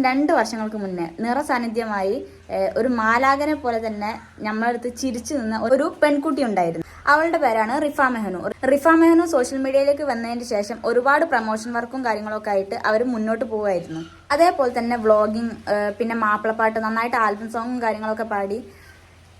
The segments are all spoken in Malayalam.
ഏകദേശം രണ്ട് വർഷങ്ങൾക്ക് മുന്നേ നിറസാന്നിധ്യമായി ഒരു മാലാകനെ പോലെ തന്നെ നമ്മളടുത്ത് ചിരിച്ചു നിന്ന ഒരു പെൺകുട്ടി ഉണ്ടായിരുന്നു. അവളുടെ പേരാണ് റിഫ മെഹനു. റിഫ മെഹനു സോഷ്യൽ മീഡിയയിലേക്ക് വന്നതിന് ശേഷം ഒരുപാട് പ്രൊമോഷൻ വർക്കും കാര്യങ്ങളൊക്കെ ആയിട്ട് അവർ മുന്നോട്ട് പോവായിരുന്നു അതേപോലെ തന്നെ വ്ളോഗിങ് പിന്നെ മാപ്പിളപ്പാട്ട് നന്നായിട്ട് ആൽബം സോങ്ങും കാര്യങ്ങളൊക്കെ പാടി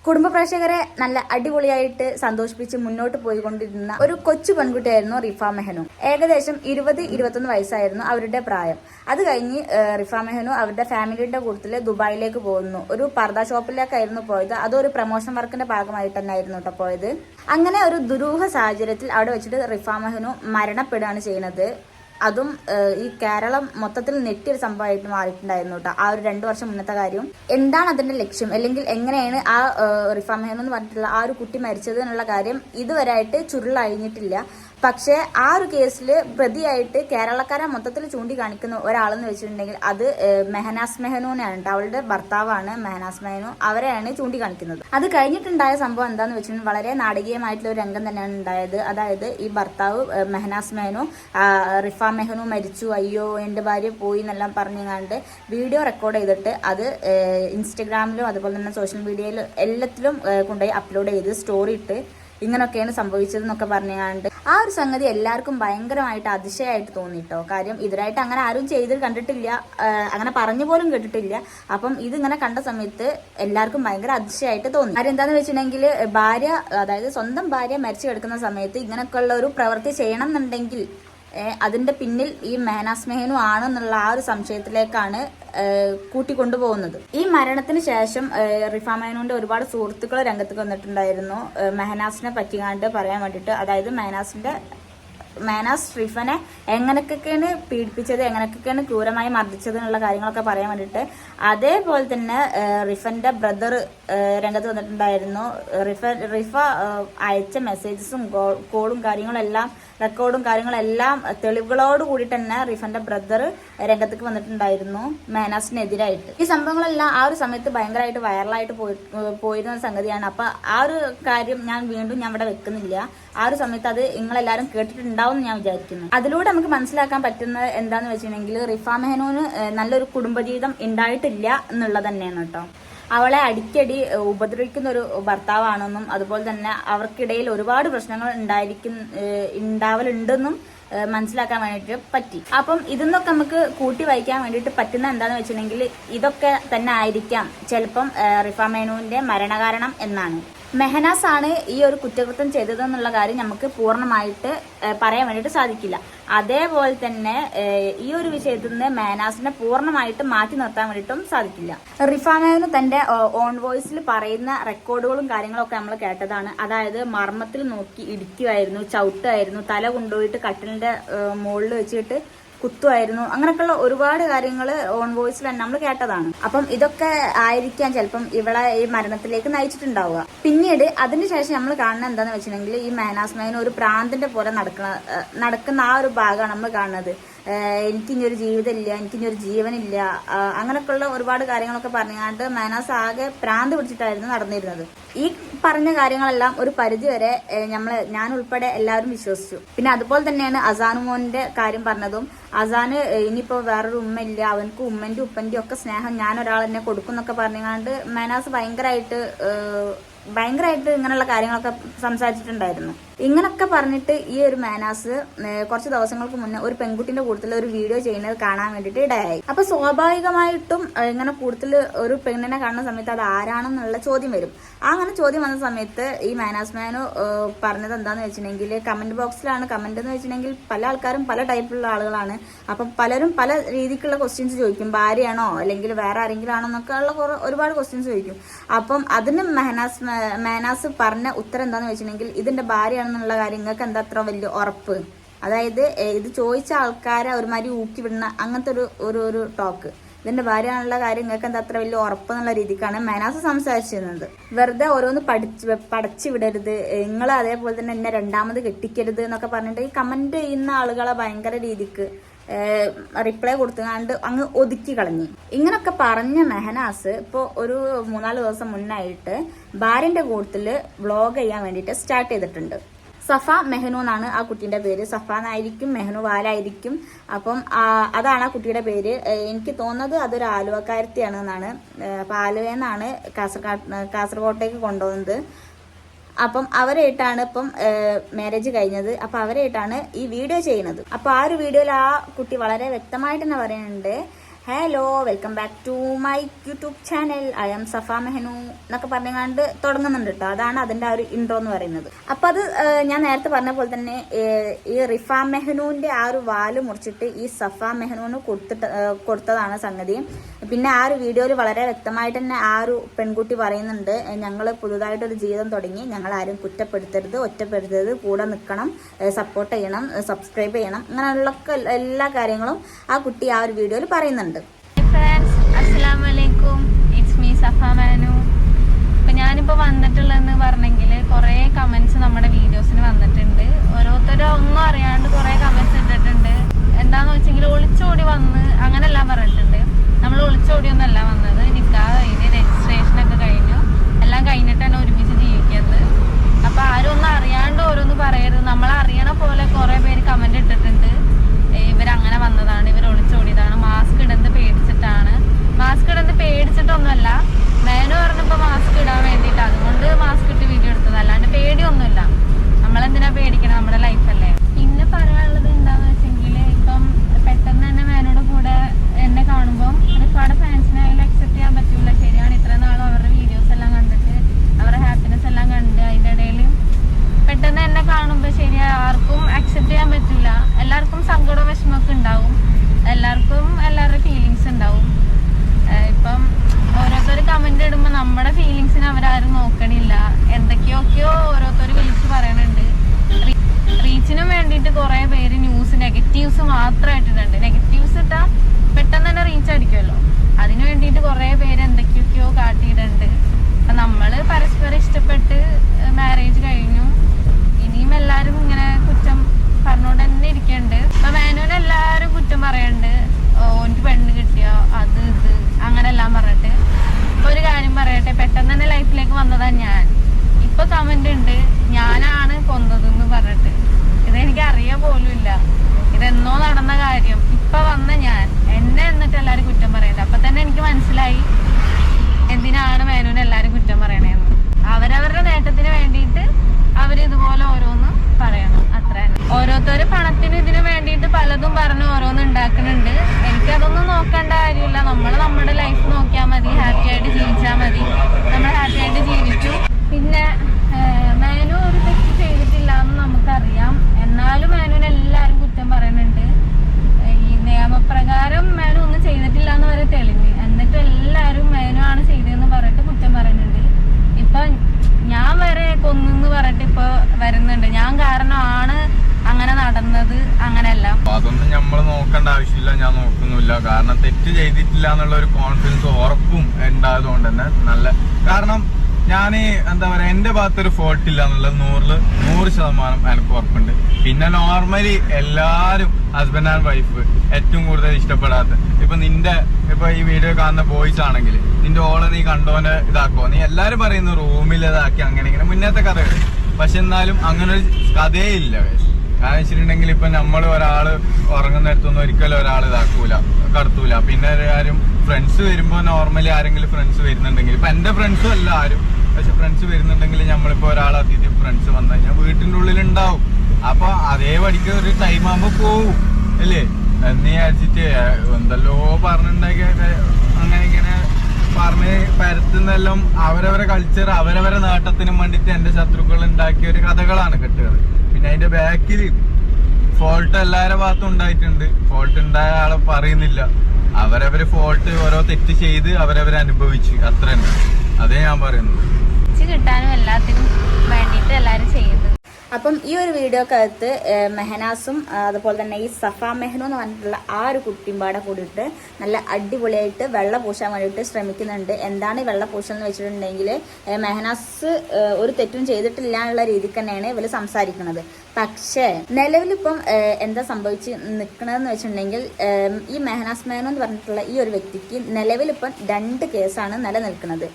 കുടുംബ പ്രേക്ഷകരെ നല്ല അടിപൊളിയായിട്ട് സന്തോഷിപ്പിച്ച് മുന്നോട്ട് പോയിക്കൊണ്ടിരുന്ന ഒരു കൊച്ചു പെൺകുട്ടിയായിരുന്നു റിഫ മെഹനു. ഏകദേശം ഇരുപത് ഇരുപത്തൊന്ന് വയസ്സായിരുന്നു അവരുടെ പ്രായം. അത് കഴിഞ്ഞ് റിഫ മെഹനു അവരുടെ ഫാമിലിയുടെ കൂട്ടത്തിൽ ദുബായിലേക്ക് പോകുന്നു. ഒരു പർദ ഷോപ്പിലേക്കായിരുന്നു പോയത്. അതൊരു പ്രൊമോഷൻ വർക്കിന്റെ ഭാഗമായിട്ട് തന്നെയായിരുന്നു കേട്ടോ പോയത്. അങ്ങനെ ഒരു ദുരൂഹ സാഹചര്യത്തിൽ അവിടെ വെച്ചിട്ട് റിഫ മെഹനു മരണപ്പെടുകയാണ് ചെയ്യുന്നത്. അതും ഈ കേരളം മൊത്തത്തിൽ നെറ്റിയൊരു സംഭവമായിട്ട് മാറിയിട്ടുണ്ടായിരുന്നു കേട്ടോ ആ ഒരു രണ്ടു വർഷം മുന്നത്തെ കാര്യം എന്താണ് അതിന്റെ ലക്ഷ്യം? അല്ലെങ്കിൽ എങ്ങനെയാണ് ആ റിഫാം എന്ന് പറഞ്ഞിട്ടുള്ള ആ ഒരു കുട്ടി മരിച്ചത് എന്നുള്ള കാര്യം ഇതുവരെയായിട്ട് ചുരുളഴിഞ്ഞിട്ടില്ല. പക്ഷേ ആ ഒരു കേസിൽ പ്രതിയായിട്ട് കേരളക്കാരെ മൊത്തത്തിൽ ചൂണ്ടിക്കാണിക്കുന്ന ഒരാളെന്ന് വെച്ചിട്ടുണ്ടെങ്കിൽ അത് മെഹനാസ് മെഹനൂനാണ് കേട്ടോ അവളുടെ ഭർത്താവാണ് മെഹനാസ് മെഹനു അവരെയാണ് ചൂണ്ടിക്കാണിക്കുന്നത്. അത് കഴിഞ്ഞിട്ടുണ്ടായ സംഭവം എന്താന്ന് വെച്ചിട്ടുണ്ടെങ്കിൽ വളരെ നാടകീയമായിട്ടുള്ള ഒരു രംഗം തന്നെയാണ് ഉണ്ടായത്. അതായത് ഈ ഭർത്താവ് മെഹനാസ് മെഹനു റിഫ മെഹനു മരിച്ചു. അയ്യോ എന്റെ ഭാര്യ പോയി എന്നെല്ലാം പറഞ്ഞുകൊണ്ട് വീഡിയോ റെക്കോർഡ് ചെയ്തിട്ട് അത് ഇൻസ്റ്റഗ്രാമിലും അതുപോലെ തന്നെ സോഷ്യൽ മീഡിയയിലും എല്ലാത്തിലും കൊണ്ടുപോയി അപ്ലോഡ് ചെയ്ത് സ്റ്റോറി ഇട്ട് ഇങ്ങനൊക്കെയാണ് സംഭവിച്ചതെന്നൊക്കെ പറഞ്ഞുകൊണ്ട് ആ ഒരു സംഗതി എല്ലാവർക്കും ഭയങ്കരമായിട്ട് അതിശയമായിട്ട് തോന്നിട്ടോ? കാര്യം ഇതിനായിട്ട് അങ്ങനെ ആരും ചെയ്ത് കണ്ടിട്ടില്ല. അങ്ങനെ പറഞ്ഞു പോലും കേട്ടിട്ടില്ല. അപ്പം ഇതിങ്ങനെ കണ്ട സമയത്ത് എല്ലാവർക്കും ഭയങ്കര അതിശയമായിട്ട് തോന്നി. കാര്യം എന്താന്ന് വെച്ചിട്ടുണ്ടെങ്കിൽ ഭാര്യ അതായത് സ്വന്തം ഭാര്യ മരിച്ചു കിടക്കുന്ന സമയത്ത് ഇങ്ങനെയൊക്കെയുള്ള ഒരു പ്രവൃത്തി ചെയ്യണം എന്നുണ്ടെങ്കിൽ ഏഹ് അതിന്റെ പിന്നിൽ ഈ മേനാസ്മേഹനു മെഹനു ആണെന്നുള്ള ആ ഒരു സംശയത്തിലേക്കാണ് കൂട്ടിക്കൊണ്ടുപോകുന്നത്. ഈ മരണത്തിന് ശേഷം റിഫ ഒരുപാട് സുഹൃത്തുക്കൾ രംഗത്ത് വന്നിട്ടുണ്ടായിരുന്നു. മെഹനാസിനെ പറ്റിക്കാണ്ട് പറയാൻ വേണ്ടിയിട്ട്. അതായത് മെഹനാസിന്റെ മാനാസ് റിഫനെ എങ്ങനെയൊക്കെയാണ് പീഡിപ്പിച്ചത് എങ്ങനെയൊക്കെയാണ് ക്രൂരമായി മർദ്ദിച്ചത് എന്നുള്ള കാര്യങ്ങളൊക്കെ പറയാൻ വേണ്ടിയിട്ട്. അതേപോലെ തന്നെ റിഫന്റെ ബ്രദർ രംഗത്ത് വന്നിട്ടുണ്ടായിരുന്നു. റിഫ റിഫ അയച്ച മെസ്സേജസും കോളും കാര്യങ്ങളെല്ലാം റെക്കോർഡും കാര്യങ്ങളെല്ലാം തെളിവുകളോട് കൂടി തന്നെ റിഫന്റെ ബ്രദർ രംഗത്തേക്ക് വന്നിട്ടുണ്ടായിരുന്നു മാനാസിനെതിരായിട്ട്. ഈ സംഭവങ്ങളെല്ലാം ആ ഒരു സമയത്ത് ഭയങ്കരമായിട്ട് വൈറലായിട്ട് പോയി പോയിരുന്ന സംഗതിയാണ്. അപ്പൊ ആ ഒരു കാര്യം ഞാൻ വീണ്ടും ഞാൻ ഇവിടെ വെക്കുന്നില്ല. ആ ഒരു സമയത്ത് അത് നിങ്ങളെല്ലാവരും കേട്ടിട്ടുണ്ടാവും എന്ന് ഞാൻ വിചാരിക്കുന്നു. അതിലൂടെ നമുക്ക് മനസ്സിലാക്കാൻ പറ്റുന്നത് എന്താന്ന് വെച്ചിട്ടുണ്ടെങ്കിൽ റിഫ മെഹനൂന് നല്ലൊരു കുടുംബജീവിതം ഉണ്ടായിട്ടില്ല എന്നുള്ളത് തന്നെയാണ് കേട്ടോ. അവളെ അടിക്കടി ഉപദ്രവിക്കുന്ന ഒരു ഭർത്താവാണെന്നും അതുപോലെ തന്നെ അവർക്കിടയിൽ ഒരുപാട് പ്രശ്നങ്ങൾ ഉണ്ടായിരിക്കും ഉണ്ടാവലുണ്ടെന്നും മനസ്സിലാക്കാൻ വേണ്ടിയിട്ട് പറ്റി. അപ്പം ഇതൊന്നൊക്കെ നമുക്ക് കൂട്ടി വായിക്കാൻ വേണ്ടിയിട്ട് പറ്റുന്ന എന്താന്ന് വെച്ചിട്ടുണ്ടെങ്കിൽ ഇതൊക്കെ തന്നെ ആയിരിക്കാം. ചിലപ്പം ഏഹ് റിഫ മേനുവിന്റെ മരണകാരണം എന്നാണ്. മെഹനാസ് ആണ് ഈ ഒരു കുറ്റകൃത്യം ചെയ്തതെന്നുള്ള കാര്യം നമുക്ക് പൂർണമായിട്ട് പറയാൻ വേണ്ടിയിട്ട് സാധിക്കില്ല. അതേപോലെ തന്നെ ഈ ഒരു വിഷയത്തിൽ നിന്ന് മെഹനാസിനെ പൂർണമായിട്ട് മാറ്റി നിർത്താൻ വേണ്ടിയിട്ടും സാധിക്കില്ല. റിഫാമേവിന് തന്റെ ഓൺ വോയിസിൽ പറയുന്ന റെക്കോർഡുകളും കാര്യങ്ങളും ഒക്കെ നമ്മൾ കേട്ടതാണ്. അതായത് മർമ്മത്തിൽ നോക്കി ഇടിക്കുമായിരുന്നു ചവിട്ടുമായിരുന്നു തല കൊണ്ടുപോയിട്ട് കട്ടിലിന്റെ മുകളിൽ വെച്ചിട്ട് കുത്തുമായിരുന്നു. അങ്ങനെയൊക്കെയുള്ള ഒരുപാട് കാര്യങ്ങൾ ഓൺ വോയിസിൽ നമ്മൾ കേട്ടതാണ്. അപ്പം ഇതൊക്കെ ആയിരിക്കാം ചിലപ്പം ഇവളെ ഈ മരണത്തിലേക്ക് നയിച്ചിട്ടുണ്ടാവുക. പിന്നീട് അതിനുശേഷം നമ്മൾ കാണുന്നത് എന്താണെന്ന് വെച്ചിട്ടുണ്ടെങ്കിൽ ഈ മേനാസ് ഒരു പ്രാന്തിന്റെ പോലെ നടക്കുന്ന നടക്കുന്ന ആ ഒരു ഭാഗമാണ് നമ്മൾ കാണുന്നത്. ഒരു ജീവിതമില്ല എനിക്കിനി ഒരു ജീവനില്ല അങ്ങനെയൊക്കെയുള്ള ഒരുപാട് കാര്യങ്ങളൊക്കെ പറഞ്ഞുകൊണ്ട് മേനാസ് ആകെ പ്രാന്ത് പിടിച്ചിട്ടായിരുന്നു നടന്നിരുന്നത്. ഈ പറഞ്ഞ കാര്യങ്ങളെല്ലാം ഒരു പരിധിവരെ നമ്മൾ ഞാൻ ഉൾപ്പെടെ എല്ലാവരും വിശ്വസിച്ചു. പിന്നെ അതുപോലെ തന്നെയാണ് അസാനുമോന്റെ കാര്യം പറഞ്ഞതും. അസാന് ഇനിയിപ്പോ വേറൊരു ഉമ്മയില്ല അവനക്ക് ഉമ്മന്റെ ഉപ്പന്റെ ഒക്കെ സ്നേഹം ഞാൻ ഒരാൾ തന്നെ കൊടുക്കുന്നൊക്കെ പറഞ്ഞുകൊണ്ട് മേനാസ് ഭയങ്കരമായിട്ട് ഭയങ്കരമായിട്ട് ഇങ്ങനെയുള്ള കാര്യങ്ങളൊക്കെ സംസാരിച്ചിട്ടുണ്ടായിരുന്നു. ഇങ്ങനൊക്കെ പറഞ്ഞിട്ട് ഈ ഒരു മാനാസ് കുറച്ച് ദിവസങ്ങൾക്ക് മുന്നേ ഒരു പെൺകുട്ടിന്റെ കൂടുതൽ ഒരു വീഡിയോ ചെയ്യുന്നത് കാണാൻ വേണ്ടിയിട്ട് ഇടയായി. അപ്പൊ സ്വാഭാവികമായിട്ടും ഇങ്ങനെ കൂടുതൽ ഒരു പെണ്ണിനെ കാണുന്ന സമയത്ത് അത് ആരാണെന്നുള്ള ചോദ്യം വരും. അങ്ങനെ ചോദ്യം വന്ന സമയത്ത് ഈ മാനാസ് മാനു പറഞ്ഞത് എന്താന്ന് വെച്ചിട്ടുണ്ടെങ്കിൽ കമന്റ് ബോക്സിലാണ് കമന്റ് എന്ന് വെച്ചിട്ടുണ്ടെങ്കിൽ പല ആൾക്കാരും പല ടൈപ്പിലുള്ള ആളുകളാണ്. അപ്പം പലരും പല രീതിക്കുള്ള ക്വസ്റ്റ്യൻസ് ചോദിക്കും. ഭാര്യയാണോ? അല്ലെങ്കിൽ വേറെ ആരെങ്കിലും ആണോ എന്നൊക്കെ ഉള്ള ഒരുപാട് ക്വസ്റ്റ്യൻസ് ചോദിക്കും. അപ്പം അതിന് മെഹനാസ് മേനാസ് പറഞ്ഞ ഉത്തരം എന്താന്ന് വെച്ചിട്ടുണ്ടെങ്കിൽ ഇതിന്റെ ഭാര്യയാണെന്നുള്ള കാര്യം നിങ്ങൾക്ക് എന്താ അത്ര വലിയ ഉറപ്പ്? അതായത് ഇത് ചോദിച്ച ആൾക്കാരെ ഒരുമാതിരി ഊക്കി വിടുന്ന അങ്ങനത്തെ ഒരു ഒരു ഒരു ടോക്ക് ഇതിന്റെ ഭാര്യയാണുള്ള കാര്യം നിങ്ങൾക്ക് എന്താ അത്ര വലിയ ഉറപ്പെന്നുള്ള രീതിക്കാണ് മനാസ് സംസാരിച്ചിരുന്നത്. വെറുതെ ഓരോന്ന് പഠിച്ച് പടച്ചു വിടരുത്. നിങ്ങൾ അതേപോലെ തന്നെ എന്നെ രണ്ടാമത് കെട്ടിക്കരുത് എന്നൊക്കെ പറഞ്ഞിട്ട് ഈ കമന്റ് ചെയ്യുന്ന ആളുകളെ ഭയങ്കര രീതിക്ക് റിപ്ലൈ കൊടുത്തുകൊണ്ട് അങ്ങ് ഒതുക്കി കളഞ്ഞു. ഇങ്ങനൊക്കെ പറഞ്ഞ മെഹനാസ് ഇപ്പോൾ ഒരു മൂന്നാൽ ദിവസം മുന്നായിട്ട് ഭാര്യന്റെ കൂട്ടത്തിൽ വ്ളോഗ് ചെയ്യാൻ വേണ്ടിയിട്ട് സ്റ്റാർട്ട് ചെയ്തിട്ടുണ്ട്. സഫ മെഹനു എന്നാണ് ആ കുട്ടീന്റെ പേര്. സഫ എന്നായിരിക്കും മെഹനു വാലായിരിക്കും. അപ്പം അതാണ് ആ കുട്ടിയുടെ പേര്. എനിക്ക് തോന്നുന്നത് അതൊരു ആലുവക്കാരത്തിയാണ് എന്നാണ്. അപ്പം ആലുവെന്നാണ് കാസർഗോഡ് കാസർഗോട്ടേക്ക് കൊണ്ടുപോകുന്നത് അപ്പം അവരായിട്ടാണ് ഇപ്പം മാരേജ് കഴിഞ്ഞത്. അപ്പം അവരായിട്ടാണ് ഈ വീഡിയോ ചെയ്യുന്നത്. അപ്പം ആ ഒരു വീഡിയോയിൽ ആ കുട്ടി വളരെ വ്യക്തമായിട്ട് തന്നെ പറയുന്നുണ്ട്. Hello welcome back to my YouTube channel I'm Safa Mehnu എന്നൊക്കെ പറഞ്ഞുകൊണ്ട് തുടങ്ങുന്നുണ്ട് കേട്ടോ. അതാണ് അതിന്റെ ആ ഒരു ഇൻട്രോ എന്ന് പറയുന്നത്. അപ്പൊ അത് ഞാൻ നേരത്തെ പറഞ്ഞ പോലെ തന്നെ ഈ റിഫ മെഹനുവിന്റെ ആ ഒരു വാൽ മുറിച്ചിട്ട് ഈ സഫ മെഹനുവിന് കൊടുത്തിട്ട് കൊടുത്തതാണ് സംഗതി. പിന്നെ ആ ഒരു വീഡിയോയിൽ വളരെ വ്യക്തമായിട്ട് തന്നെ ആ ഒരു പെൺകുട്ടി പറയുന്നുണ്ട് ഞങ്ങൾ പുതുതായിട്ടൊരു ജീവിതം തുടങ്ങി ഞങ്ങൾ ആരും കുറ്റപ്പെടുത്തരുത് ഒറ്റപ്പെടുത്തരുത് കൂടെ നിൽക്കണം സപ്പോർട്ട് ചെയ്യണം സബ്സ്ക്രൈബ് ചെയ്യണം അങ്ങനെയുള്ള എല്ലാ കാര്യങ്ങളും ആ കുട്ടി ആ ഒരു വീഡിയോയിൽ പറയുന്നുണ്ട്. ഫ്രണ്ട്സ് അസ്സലാമു അലൈക്കും ഇറ്റ്സ് മീ സഫ മാനു ഇപ്പം ഞാനിപ്പോൾ വന്നിട്ടുള്ളതെന്ന് പറഞ്ഞെങ്കിൽ കുറേ കമൻസ് നമ്മുടെ വീഡിയോസിന് വന്നിട്ടുണ്ട്. ഓരോരുത്തരും ഒന്നും അറിയാണ്ട് കുറേ കമൻസ് ഇട്ടിട്ടുണ്ട്. എന്താണെന്ന് വെച്ചെങ്കിൽ ഒളിച്ചോടി വന്ന് അങ്ങനെല്ലാം പറഞ്ഞിട്ടുണ്ട്. നമ്മൾ ഒളിച്ചോടിയൊന്നല്ല വന്നത്. നിക്കാഹ് കഴിഞ്ഞ് രജിസ്ട്രേഷനൊക്കെ കഴിഞ്ഞു. എല്ലാം കഴിഞ്ഞിട്ടാണ് ഒരുമിച്ച് ജീവിക്കുന്നത് അപ്പോൾ ആരും ഒന്നും അറിയാണ്ട് ഓരോന്ന് പറയരുത്. നമ്മൾ അറിയണ പോലെ കുറേ പേര് പേടിച്ചിട്ടൊന്നുമല്ല മേനു പറഞ്ഞപ്പോൾ മാസ്ക് ഇടാൻ വേണ്ടിയിട്ട്. അതുകൊണ്ട് മാസ്ക് ഇട്ട് വീഡിയോ എടുത്തത്. അല്ലാണ്ട് പേടിയൊന്നുമില്ല. നമ്മളെന്തിനാ പേടിക്കണം? നമ്മുടെ ലൈഫല്ലേ പിന്നെ പറയാനുള്ളത് എന്താന്ന് വെച്ചെങ്കിൽ ഇപ്പം പെട്ടെന്ന് തന്നെ മേനോട് കൂടെ എന്നെ കാണുമ്പം ഒരുപാട് ഫാൻസിനെ അതിൽ അക്സെപ്റ്റ് ചെയ്യാൻ പറ്റൂല ശരിയാണ് ഇത്ര നാളും അവരുടെ വീഡിയോസ് എല്ലാം കണ്ടിട്ട് അവരുടെ ഹാപ്പിനെസ് എല്ലാം കണ്ട് അതിന്റെ ഇടയിൽ പെട്ടെന്ന് എന്നെ കാണുമ്പോൾ ശരി ആർക്കും അക്സെപ്റ്റ് ചെയ്യാൻ പറ്റില്ല എല്ലാവർക്കും സങ്കടവും വിഷമമൊക്കെ ഉണ്ടാവും എല്ലാവർക്കും എല്ലാവരുടെ ഫീലിങ്സ് ഉണ്ടാവും ഏഹ് ഇപ്പം ഓരോരുത്തർ കമന്റ് ഇടുമ്പോൾ നമ്മുടെ ഫീലിങ്സിന് അവരാരും നോക്കണില്ല എന്തൊക്കെയൊക്കെയോ ഓരോരുത്തർ വിളിച്ച് പറയണുണ്ട് റീച്ചിനും വേണ്ടിയിട്ട് കുറേ പേര് ന്യൂസ് നെഗറ്റീവ്സ് മാത്രം ഇട്ടിട്ടുണ്ട് നെഗറ്റീവ്സ് ഇട്ടാൽ പെട്ടെന്ന് തന്നെ റീച്ച് അടിക്കുമല്ലോ അതിന് വേണ്ടിയിട്ട് കുറേ പേര് എന്തൊക്കെയൊക്കെയോ കാട്ടിയിട്ടുണ്ട് അപ്പം നമ്മൾ പരസ്പരം ഇഷ്ടപ്പെട്ട് മാരേജ് കഴിഞ്ഞു ഇനിയും എല്ലാവരും ഇങ്ങനെ കുറ്റം പറഞ്ഞുകൊണ്ട് തന്നെ ഇരിക്കുന്നുണ്ട് അപ്പൊ മാനുവിന് എല്ലാവരും കുറ്റം പറയുന്നുണ്ട് ഓ എനിക്ക് പെണ്ണ് കിട്ടിയോ അത് ഇത് അങ്ങനെ എല്ലാം പറഞ്ഞിട്ട് ഇപ്പൊ ഒരു കാര്യം പറയട്ടെ പെട്ടെന്ന് തന്നെ ലൈഫിലേക്ക് വന്നതാ ഞാൻ ഇപ്പൊ കമന്റ് ഉണ്ട് ഞാനാണ് കൊന്നതെന്ന് പറഞ്ഞിട്ട് ഇതെനിക്ക് അറിയാൻ പോലും ഇല്ല ഇതെന്നോ നടന്ന കാര്യം ഇപ്പൊ വന്ന ഞാൻ എന്നെ എന്നിട്ട് എല്ലാരും കുറ്റം പറയണ്ട അപ്പൊ തന്നെ എനിക്ക് മനസ്സിലായി എന്തിനാണ് മേനുവിനെ എല്ലാരും കുറ്റം പറയണേന്ന് അവരവരുടെ നേട്ടത്തിന് വേണ്ടിയിട്ട് അവർ ഇതുപോലെ ഓരോന്ന് പറയണം അത്ര ഓരോരുത്തര് പണത്തിന് ഇതിന് വേണ്ടിയിട്ട് പലതും പറഞ്ഞ് ഓരോന്ന് ഉണ്ടാക്കുന്നുണ്ട്. എനിക്കതൊന്നും നോക്കേണ്ട കാര്യമില്ല. നമ്മൾ നമ്മുടെ ലൈഫ് നോക്കിയാൽ മതി. ഹാപ്പി ആയിട്ട് ജീവിച്ചാൽ മതി. നമ്മൾ ഹാപ്പി ആയിട്ട് ജീവിച്ചു. പിന്നെ മാനു ഒരു തെറ്റ് ചെയ്തിട്ടില്ല എന്ന് നമുക്കറിയാം. എന്നാലും മേനുവിനെ എല്ലാവരും കുറ്റം പറയുന്നുണ്ട്. ഈ നിയമപ്രകാരം മാനു ഒന്നും ചെയ്തിട്ടില്ല എന്ന് വരെ തെളിഞ്ഞ് എന്നിട്ട് എല്ലാവരും മേനു ആണ് ചെയ്തതെന്ന് പറഞ്ഞിട്ട് കുറ്റം പറയുന്നുണ്ട് ഇപ്പൊ ഞാൻ വരെ കൊന്നെന്ന് പറഞ്ഞിട്ട് ഇപ്പൊ വരുന്നുണ്ട് ഞാൻ കാരണമാണ് അങ്ങനെ നടന്നത് അങ്ങനെയല്ല അപ്പൊ അതൊന്നും നമ്മൾ നോക്കേണ്ട ആവശ്യമില്ല ഞാൻ നോക്കുന്നില്ല കാരണം തെറ്റ് ചെയ്തിട്ടില്ല എന്നുള്ള ഒരു കോൺഫിഡൻസ് ഉറപ്പും ഉണ്ടായതുകൊണ്ട് തന്നെ നല്ല കാരണം ഞാൻ എന്താ പറയാ എന്റെ ഭാഗത്തൊരു ഫോൾട്ട് ഇല്ല എന്നുള്ളത് നൂറിൽ നൂറ് ശതമാനം എനിക്ക് ഉറപ്പുണ്ട്. പിന്നെ നോർമലി എല്ലാരും ഹസ്ബൻഡ് ആൻഡ് വൈഫ് ഏറ്റവും കൂടുതൽ ഇഷ്ടപ്പെടാത്ത ഇപ്പൊ നിന്റെ ഇപ്പൊ ഈ വീഡിയോ കാണുന്ന ബോയ്സ് ആണെങ്കിൽ നിന്റെ ഓളെ നീ കണ്ടോനെ ഇതാക്കോ നീ എല്ലാരും പറയുന്നു റൂമിൽ ഇതാക്കി അങ്ങനെ ഇങ്ങനെ. മുന്നത്തെ കഥകൾ പക്ഷെ എന്നാലും അങ്ങനെ ഒരു കഥയേ ഇല്ല guys. കാരണം വെച്ചിട്ടുണ്ടെങ്കിൽ ഇപ്പൊ നമ്മൾ ഒരാൾ ഉറങ്ങുന്നിടത്തൊന്നും ഒരിക്കലും ഒരാൾ ഇതാക്കൂല കടത്തൂല. പിന്നെ ആരും ഫ്രണ്ട്സ് വരുമ്പോ നോർമലി ആരെങ്കിലും ഫ്രണ്ട്സ് വരുന്നുണ്ടെങ്കിൽ ഇപ്പൊ എന്റെ ഫ്രണ്ട്സും അല്ല ആരും പക്ഷെ ഫ്രണ്ട്സ് വരുന്നുണ്ടെങ്കിൽ നമ്മളിപ്പോ ഒരാൾ അതിഥി ഫ്രണ്ട്സ് വന്നു കഴിഞ്ഞാൽ വീട്ടിന്റെ ഉള്ളിൽ ഉണ്ടാവും അപ്പൊ അതേ പടിക്ക് ഒരു ടൈം ആകുമ്പോ പോവും അല്ലേ? എന്നീ അടിച്ചിട്ട് എന്തല്ലോ പറഞ്ഞിട്ടുണ്ടാക്കിയ അങ്ങനെ ഇങ്ങനെ പറഞ്ഞ് പരത്തുന്നെല്ലാം അവരവരെ കൾച്ചർ അവരവരെ നേട്ടത്തിനും വേണ്ടിയിട്ട് എന്റെ ശത്രുക്കൾ ഉണ്ടാക്കിയ ഒരു കഥകളാണ് കെട്ടുകൾ പിന്നെ അതിന്റെ ബാക്കിൽ ഫോൾട്ട് എല്ലാവരുടെ ഭാഗത്തും ഉണ്ടായിട്ടുണ്ട്. ഫോൾട്ട് ഉണ്ടായ ആളെ പറയുന്നില്ല. അവരവര് ഫോൾട്ട് ഓരോ തെറ്റ് ചെയ്ത് അവരവരെ അനുഭവിച്ച്. അത്ര തന്നെ അതേ ഞാൻ പറയുന്നത്. കിട്ടാനും എല്ലാത്തിനും വേണ്ടിയിട്ട് എല്ലാവരും ചെയ്യുന്നത്. അപ്പം ഈ ഒരു വീഡിയോക്കകത്ത് മെഹനാസും അതുപോലെ തന്നെ ഈ സഫ മെഹനു എന്ന് പറഞ്ഞിട്ടുള്ള ആ ഒരു കുട്ടിയും പാടെ കൂടിയിട്ട് നല്ല അടിപൊളിയായിട്ട് വെള്ള പൂശാൻ വേണ്ടിയിട്ട് ശ്രമിക്കുന്നുണ്ട്. എന്താണ് ഈ വെള്ള പൂശൽ വെച്ചിട്ടുണ്ടെങ്കിൽ മെഹനാസ് ഒരു തെറ്റും ചെയ്തിട്ടില്ല എന്നുള്ള രീതിക്ക് തന്നെയാണ് ഇവർ സംസാരിക്കുന്നത്. പക്ഷേ നിലവിലിപ്പം എന്താ സംഭവിച്ച് നിൽക്കണതെന്ന് വെച്ചിട്ടുണ്ടെങ്കിൽ ഈ മെഹനാസ് മേനു എന്ന് പറഞ്ഞിട്ടുള്ള ഈ ഒരു വ്യക്തിക്ക് നിലവിലിപ്പം രണ്ട് കേസാണ് നിലനിൽക്കുന്നത്.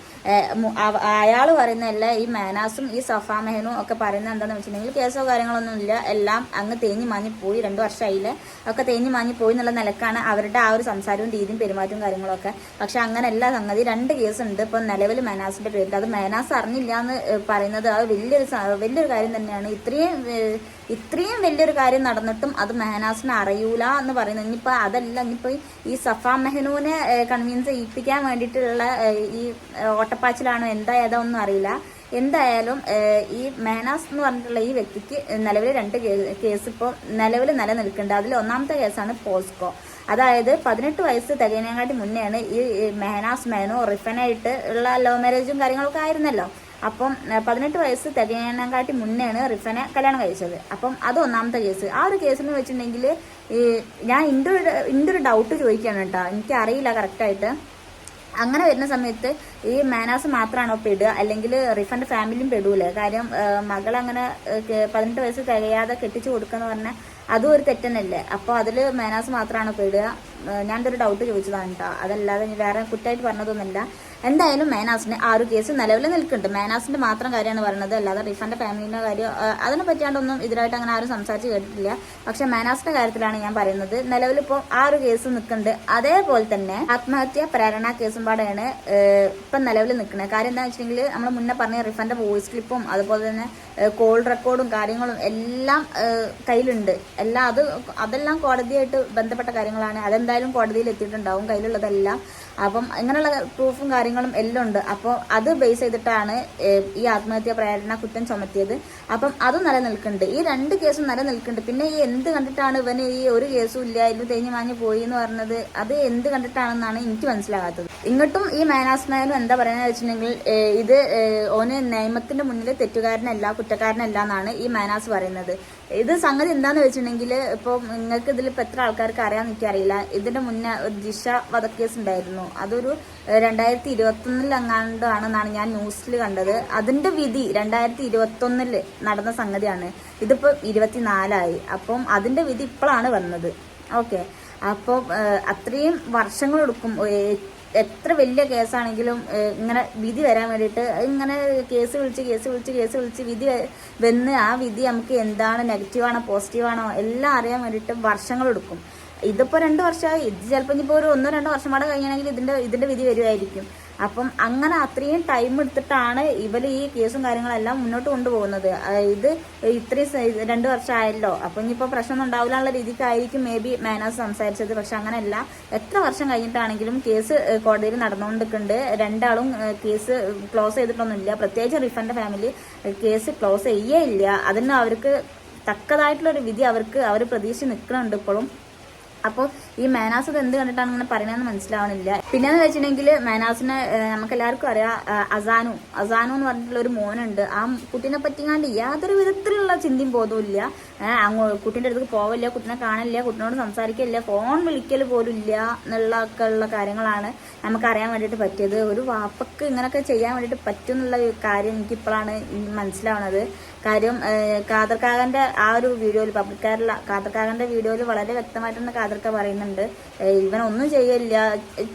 അയാൾ പറയുന്നതല്ല ഈ മെഹനാസും ഈ സഫ മെഹനു ഒക്കെ പറയുന്നത് എന്താണെന്ന് വെച്ചിട്ടുണ്ടെങ്കിൽ വെച്ചിട്ടുണ്ടെങ്കിൽ കേസോ കാര്യങ്ങളൊന്നും ഇല്ല എല്ലാം അങ്ങ് തേഞ്ഞ് മാഞ്ഞ് പോയി. രണ്ട് വർഷമായില്ല? ഒക്കെ തേഞ്ഞ് മാഞ്ഞ് പോയി എന്നുള്ള നിലക്കാണ് അവരുടെ ആ ഒരു സംസാരവും രീതിയും പെരുമാറ്റവും കാര്യങ്ങളൊക്കെ. പക്ഷെ അങ്ങനെയല്ല സംഗതി. രണ്ട് കേസ് ഉണ്ട് ഇപ്പം നിലവിൽ മേനാസിന്റെ പേരിൽ. അത് മേനാസ് അറിഞ്ഞില്ല എന്ന് പറയുന്നത് അത് വലിയൊരു വലിയൊരു കാര്യം തന്നെയാണ്. ഇത്രയും ഇത്രയും വലിയൊരു കാര്യം നടന്നിട്ടും അത് മെഹനാസിനെ അറിയൂല എന്ന് പറയുന്നത്. ഇനിയിപ്പോൾ അതല്ല. ഇനിയിപ്പോൾ ഈ സഫ മെഹനൂനെ കൺവിൻസ് ചെയ്യിപ്പിക്കാൻ വേണ്ടിയിട്ടുള്ള ഈ ഓട്ടപ്പാച്ചിലാണോ എന്താ ഏതാ ഒന്നും അറിയില്ല. എന്തായാലും ഈ മെഹനാസ് എന്ന് പറഞ്ഞിട്ടുള്ള ഈ വ്യക്തിക്ക് നിലവിൽ രണ്ട് കേസ് ഇപ്പോൾ നിലവിൽ നിലനിൽക്കുന്നുണ്ട്. അതിൽ ഒന്നാമത്തെ കേസാണ് പോസ്കോ. അതായത് പതിനെട്ട് വയസ്സ് തികയുന്നതിനെക്കാട്ടി മുന്നെയാണ് ഈ മേനാസ് മേനോ റിഫനായിട്ട് ഉള്ള ലവ് മാരേജും കാര്യങ്ങളൊക്കെ ആയിരുന്നല്ലോ. അപ്പം പതിനെട്ട് വയസ്സ് തികയുന്നതിനെക്കാട്ടി മുന്നെയാണ് റിഫനെ കല്യാണം കഴിച്ചത്. അപ്പം അത് ഒന്നാമത്തെ കേസ്. ആ ഒരു എന്ന് വെച്ചിട്ടുണ്ടെങ്കിൽ ഈ ഞാൻ എന്റെ ഒരു എന്റെ ഒരു ഡൗട്ട് ചോദിക്കുകയാണ് കേട്ടോ. എനിക്കറിയില്ല കറക്റ്റായിട്ട് അങ്ങനെ വരുന്ന സമയത്ത് ഈ മാനാസ് മാത്രമാണോ പെടുക? അല്ലെങ്കിൽ റിഫണ്ട് ഫാമിലിയും പെടൂലേ? കാര്യം മകൾ അങ്ങനെ പതിനെട്ട് വയസ്സ് തികയാതെ കെട്ടിച്ചു എന്ന് പറഞ്ഞാൽ അതും ഒരു തെറ്റന്നല്ലേ? അപ്പോൾ അതിൽ മാനാസ് മാത്രമാണോ പെടുക? ഞാൻ ഡൗട്ട് ചോദിച്ചതാണ് കേട്ടോ അതല്ലാതെ വേറെ കുറ്റമായിട്ട് പറഞ്ഞതൊന്നുമല്ല. എന്തായാലും മേനാസിന്റെ ആ ഒരു കേസ് നിലവിൽ നിൽക്കുന്നുണ്ട്. മേനാസിന്റെ മാത്രം കാര്യമാണ് പറയുന്നത്. അല്ലാതെ റിഫണ്ട് ഫാമിലിന്റെ കാര്യം അതിനെ പറ്റിയാണ്ടൊന്നും ഇതിനായിട്ട് അങ്ങനെ ആരും സംസാരിച്ച് കേട്ടിട്ടില്ല. പക്ഷെ മേനാസിന്റെ കാര്യത്തിലാണ് ഞാൻ പറയുന്നത്. നിലവിൽ ഇപ്പോൾ ആ ഒരു കേസ് നിൽക്കുന്നുണ്ട്. അതേപോലെ തന്നെ ആത്മഹത്യ പ്രേരണ കേസും പാടെയാണ് ഇപ്പം നിലവിൽ നിൽക്കുന്നത്. കാര്യം എന്താണെന്ന് വെച്ചിട്ടുണ്ടെങ്കിൽ നമ്മൾ മുന്നേ പറഞ്ഞ റിഫണ്ട് വോയിസ് ക്ലിപ്പും അതുപോലെ തന്നെ കോൾ റെക്കോർഡും കാര്യങ്ങളും എല്ലാം കയ്യിലുണ്ട്. എല്ലാം അത് അതെല്ലാം കോടതിയായിട്ട് ബന്ധപ്പെട്ട കാര്യങ്ങളാണ്. അതെന്തായാലും കോടതിയിൽ എത്തിയിട്ടുണ്ടാവും. കയ്യിലുള്ളതെല്ലാം അപ്പം ഇങ്ങനെയുള്ള പ്രൂഫും കാര്യങ്ങളും എല്ലാം ഉണ്ട്. അപ്പോൾ അത് ബേസ് ചെയ്തിട്ടാണ് ഈ ആത്മഹത്യാ പ്രേരണ കുറ്റം ചുമത്തിയത്. അപ്പം അത് നിലനിൽക്കുന്നുണ്ട്. ഈ രണ്ട് കേസും നിലനിൽക്കുന്നുണ്ട്. പിന്നെ ഈ എന്ത് കണ്ടിട്ടാണ് ഇവന് ഈ ഒരു കേസും ഇല്ല ഇത് തേഞ്ഞു മാഞ്ഞു പോയി എന്ന് പറഞ്ഞത്? അത് എന്ത് കണ്ടിട്ടാണെന്നാണ് എനിക്ക് മനസ്സിലാകാത്തത്. ഇങ്ങോട്ടും ഈ മേനാസ്മയനും എന്താ പറയുന്നത് വെച്ചിട്ടുണ്ടെങ്കിൽ ഇത് ഓന് നിയമത്തിന്റെ മുന്നിൽ തെറ്റുകാരനല്ല കുറ്റക്കാരനല്ല എന്നാണ് ഈ മേനാസ് പറയുന്നത്. ഇത് സംഗതി എന്താന്ന് വെച്ചിട്ടുണ്ടെങ്കിൽ ഇപ്പോൾ നിങ്ങൾക്ക് ഇതിൽ ഇപ്പം എത്ര ആൾക്കാർക്ക് അറിയാൻ എനിക്കറിയില്ല ഇതിന്റെ മുന്നേ ഒരു ജിഷ വധക്കേസ് ഉണ്ടായിരുന്നു അതൊരു രണ്ടായിരത്തി ഇരുപത്തൊന്നിൽ എങ്ങാണ്ടാണെന്നാണ് ഞാൻ ന്യൂസിൽ കണ്ടത്. അതിന്റെ വിധി രണ്ടായിരത്തി ഇരുപത്തൊന്നിൽ നടന്ന സംഗതിയാണ്. ഇതിപ്പോൾ ഇരുപത്തിനാലായി. അപ്പം അതിന്റെ വിധി ഇപ്പോഴാണ് വന്നത്. ഓക്കെ. അപ്പോൾ അത്രയും വർഷങ്ങളെടുക്കും. എത്ര വലിയ കേസാണെങ്കിലും ഇങ്ങനെ വിധി വരാൻ വേണ്ടിയിട്ട് ഇങ്ങനെ കേസ് വിളിച്ച് കേസ് വിളിച്ച് കേസ് വിളിച്ച് വിധി വന്ന് ആ വിധി നമുക്ക് എന്താണ് നെഗറ്റീവാണോ പോസിറ്റീവാണോ എല്ലാം അറിയാൻ വേണ്ടിയിട്ട് വർഷങ്ങളെടുക്കും ഇതിപ്പോൾ രണ്ട് വർഷമായി. ഇത് ചിലപ്പോൾ ഇനിയിപ്പോൾ ഒരു ഒന്നോ രണ്ടോ വർഷം കൂടെ കഴിയണമെങ്കിൽ ഇതിന്റെ ഇതിന്റെ വിധി വരുമായിരിക്കും അപ്പം അങ്ങനെ അത്രയും ടൈം എടുത്തിട്ടാണ് ഇവർ ഈ കേസും കാര്യങ്ങളെല്ലാം മുന്നോട്ട് കൊണ്ടുപോകുന്നത്. ഇത് ഇത്രയും രണ്ടു വർഷമായല്ലോ. അപ്പം ഇനിയിപ്പോൾ പ്രശ്നമൊന്നും ഉണ്ടാവില്ല രീതിക്കായിരിക്കും മേ ബി മാനേഴ്സ് സംസാരിച്ചത്. പക്ഷെ അങ്ങനെയല്ല. എത്ര വർഷം കഴിഞ്ഞിട്ടാണെങ്കിലും കേസ് കോടതിയിൽ നടന്നുകൊണ്ടിരിക്കുന്നുണ്ട്. രണ്ടാളും കേസ് ക്ലോസ് ചെയ്തിട്ടൊന്നുമില്ല. പ്രത്യേകിച്ച് റിഫണ്ട് ഫാമിലി കേസ് ക്ലോസ് ചെയ്യേ ഇല്ല. അതിന് അവർക്ക് തക്കതായിട്ടുള്ള ഒരു വിധി അവർക്ക് അവർ പ്രതീക്ഷിച്ച് നിൽക്കുന്നുണ്ട് ഇപ്പോഴും. അപ്പോൾ ഈ മേനാസ് ഇത് എന്ത് കണ്ടിട്ടാണ് ഇങ്ങനെ പറയണതെന്ന് മനസ്സിലാവണില്ല. പിന്നെ എന്ന് വെച്ചിട്ടുണ്ടെങ്കിൽ മേനാസിന് നമുക്ക് എല്ലാവർക്കും അറിയാം അസാനു. അസാനു എന്ന് പറഞ്ഞിട്ടുള്ള ഒരു മോനുണ്ട്. ആ കുട്ടീനെ പറ്റിങ്ങാണ്ട് യാതൊരു വിധത്തിലുള്ള ചിന്തയും ബോധവും ഇല്ല. ഏഹ്, അങ്ങോ കുട്ടീന്റെ അടുത്ത് പോവില്ല കുട്ടീനെ കാണില്ല കുട്ടീനോട് സംസാരിക്കില്ല ഫോൺ വിളിക്കൽ പോലും ഇല്ല എന്നുള്ള ഒക്കെ ഉള്ള കാര്യങ്ങളാണ് നമുക്ക് അറിയാൻ വേണ്ടിയിട്ട് പറ്റിയത്. ഒരു വാപ്പക്ക് ഇങ്ങനെയൊക്കെ ചെയ്യാൻ വേണ്ടിയിട്ട് പറ്റും എന്നുള്ള കാര്യം എനിക്കിപ്പോഴാണ് മനസ്സിലാവണത്. കാര്യം കാതർക്കാകന്റെ ആ ഒരു വീഡിയോയിൽ പബ്ലിക്കാരില്ല കാതർക്കാകന്റെ വീഡിയോയിൽ വളരെ വ്യക്തമായിട്ട് തന്നെ കാതർക്ക പറയുന്നുണ്ട്. ഇവൻ ഒന്നും ചെയ്യില്ല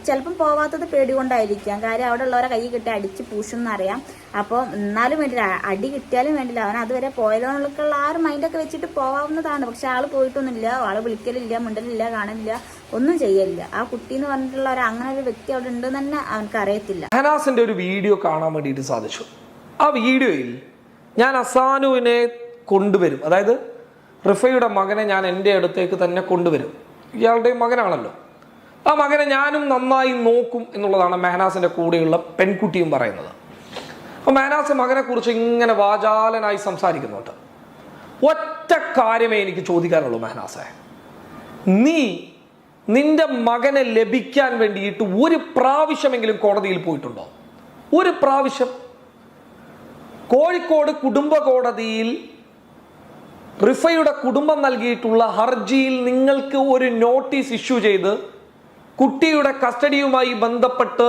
ചിലപ്പം പോവാത്തത് പേടി കൊണ്ടായിരിക്കാം കാര്യം അവിടെ ഉള്ളവരെ കൈ കിട്ടി അടിച്ച് പൂശുന്നറിയാം. അപ്പോൾ എന്നാലും വേണ്ടില്ല. അടി കിട്ടിയാലും വേണ്ടില്ല. അവൻ അതുവരെ പോയതോടുള്ള ആ ഒരു മൈൻഡൊക്കെ വെച്ചിട്ട് പോവാവുന്നതാണ്. പക്ഷെ ആൾ പോയിട്ടൊന്നുമില്ല. ആൾ വിളിക്കലില്ല മിണ്ടലില്ല കാണലില്ല. ഒന്നും ചെയ്യലില്ല. ആ കുട്ടി എന്ന് പറഞ്ഞിട്ടുള്ള ഒരു അങ്ങനെ ഒരു വ്യക്തി അവിടെ ഉണ്ടെന്ന് തന്നെ അവനക്ക് അറിയത്തില്ല. ഷഹനാസിന്റെ ഒരു വീഡിയോ കാണാൻ വേണ്ടിയിട്ട് സാധിച്ചു. ആ വീഡിയോയിൽ ഞാൻ അസാനുവിനെ കൊണ്ടുവരും. അതായത് റിഫയുടെ മകനെ ഞാൻ എന്റെ അടുത്തേക്ക് തന്നെ കൊണ്ടുവരും. ഇയാളുടെയും മകനാണല്ലോ. ആ മകനെ ഞാനും നന്നായി നോക്കും എന്നുള്ളതാണ് മെഹനാസിന്റെ കൂടെയുള്ള പെൺകുട്ടിയും പറയുന്നത്. അപ്പോൾ മെഹനാസ് മകനെ കുറിച്ച് ഇങ്ങനെ വാചാലനായി സംസാരിക്കുന്നുണ്ട് ഒറ്റ കാര്യമേ എനിക്ക് ചോദിക്കാനുള്ളൂ മെഹനാസെ. നീ നിന്റെ മകനെ ലഭിക്കാൻ വേണ്ടിയിട്ട് ഒരു പ്രാവശ്യമെങ്കിലും കോടതിയിൽ പോയിട്ടുണ്ടോ? ഒരു പ്രാവശ്യം കോഴിക്കോട് കുടുംബ കോടതിയിൽ റിഫയുടെ കുടുംബം നൽകിയിട്ടുള്ള ഹർജിയിൽ നിങ്ങൾക്ക് ഒരു നോട്ടീസ് ഇഷ്യൂ ചെയ്ത് കുട്ടിയുടെ കസ്റ്റഡിയുമായി ബന്ധപ്പെട്ട്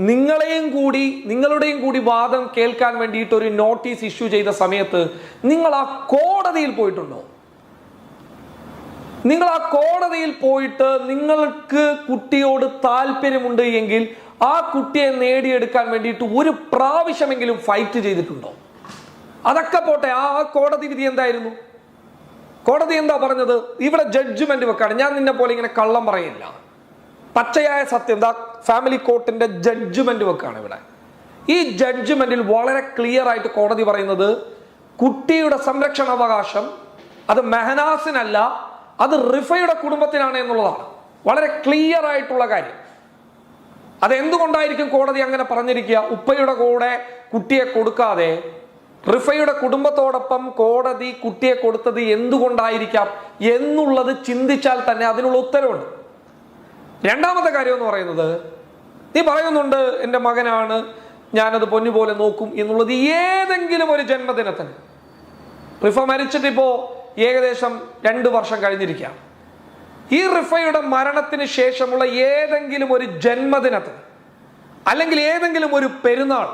നിങ്ങളെയും കൂടി നിങ്ങളുടെയും കൂടി വാദം കേൾക്കാൻ വേണ്ടിയിട്ട് ഒരു നോട്ടീസ് ഇഷ്യൂ ചെയ്ത സമയത്ത് നിങ്ങൾ ആ കോടതിയിൽ പോയിട്ടുണ്ടോ? നിങ്ങൾ ആ കോടതിയിൽ പോയിട്ട് നിങ്ങൾക്ക് കുട്ടിയോട് താല്പര്യമുണ്ട് എങ്കിൽ ആ കുട്ടിയെ നേടിയെടുക്കാൻ വേണ്ടിയിട്ട് ഒരു പ്രാവശ്യമെങ്കിലും ഫൈറ്റ് ചെയ്തിട്ടുണ്ടോ? അതൊക്കെ പോട്ടെ ആ കോടതി വിധി എന്തായിരുന്നു? കോടതി എന്താ പറഞ്ഞത്? ഇവിടെ ജഡ്ജ്മെന്റ് വെക്കാണ്. ഞാൻ നിന്നെ പോലെ ഇങ്ങനെ കള്ളം പറയില്ല. പച്ചയായ സത്യം എന്താ ഫാമിലി കോർട്ടിന്റെ ജഡ്ജ്മെന്റ് വെക്കാണ് ഇവിടെ. ഈ ജഡ്ജ്മെന്റിൽ വളരെ ക്ലിയർ ആയിട്ട് കോടതി പറയുന്നത് കുട്ടിയുടെ സംരക്ഷണാവകാശം അത് മെഹനാസിനല്ല അത് റിഫയുടെ കുടുംബത്തിനാണ് എന്നുള്ളതാണ്. വളരെ ക്ലിയർ ആയിട്ടുള്ള കാര്യം. അത് എന്തുകൊണ്ടായിരിക്കും കോടതി അങ്ങനെ പറഞ്ഞിരിക്കുക? ഉപ്പയുടെ കൂടെ കുട്ടിയെ കൊടുക്കാതെ റിഫയുടെ കുടുംബത്തോടൊപ്പം കോടതി കുട്ടിയെ കൊടുത്തത് എന്തുകൊണ്ടായിരിക്കാം എന്നുള്ളത് ചിന്തിച്ചാൽ തന്നെ അതിനുള്ള ഉത്തരവുണ്ട്. രണ്ടാമത്തെ കാര്യം എന്ന് പറയുന്നത് നീ പറയുന്നുണ്ട് എന്റെ മകനാണ് ഞാനത് പൊന്നുപോലെ നോക്കും എന്നുള്ളത് ഏതെങ്കിലും ഒരു ജന്മദിനത്തിന്. റിഫ മരിച്ചിട്ടിപ്പോൾ ഏകദേശം രണ്ട് വർഷം കഴിഞ്ഞിരിക്കാം ഈ റിഫയുടെ മരണത്തിന് ശേഷമുള്ള ഏതെങ്കിലും ഒരു ജന്മദിനത്തിന് അല്ലെങ്കിൽ ഏതെങ്കിലും ഒരു പെരുന്നാൾ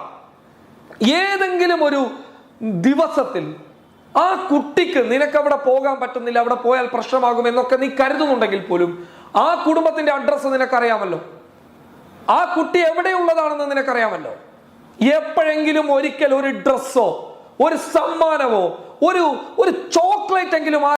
ഏതെങ്കിലും ഒരു ദിവസത്തിൽ ആ കുട്ടിക്ക് നിനക്ക് അവിടെ പോകാൻ പറ്റുന്നില്ല അവിടെ പോയാൽ പ്രശ്നമാകും എന്നൊക്കെ നീ കരുതുന്നുണ്ടെങ്കിൽ പോലും ആ കുടുംബത്തിന്റെ അഡ്രസ്സ് നിനക്കറിയാമല്ലോ. ആ കുട്ടി എവിടെയുള്ളതാണെന്ന് നിനക്കറിയാമല്ലോ. എപ്പോഴെങ്കിലും ഒരിക്കൽ ഒരു ഡ്രസ്സോ ഒരു സമ്മാനമോ ഒരു ഒരു ചോക്ലേറ്റ് എങ്കിലും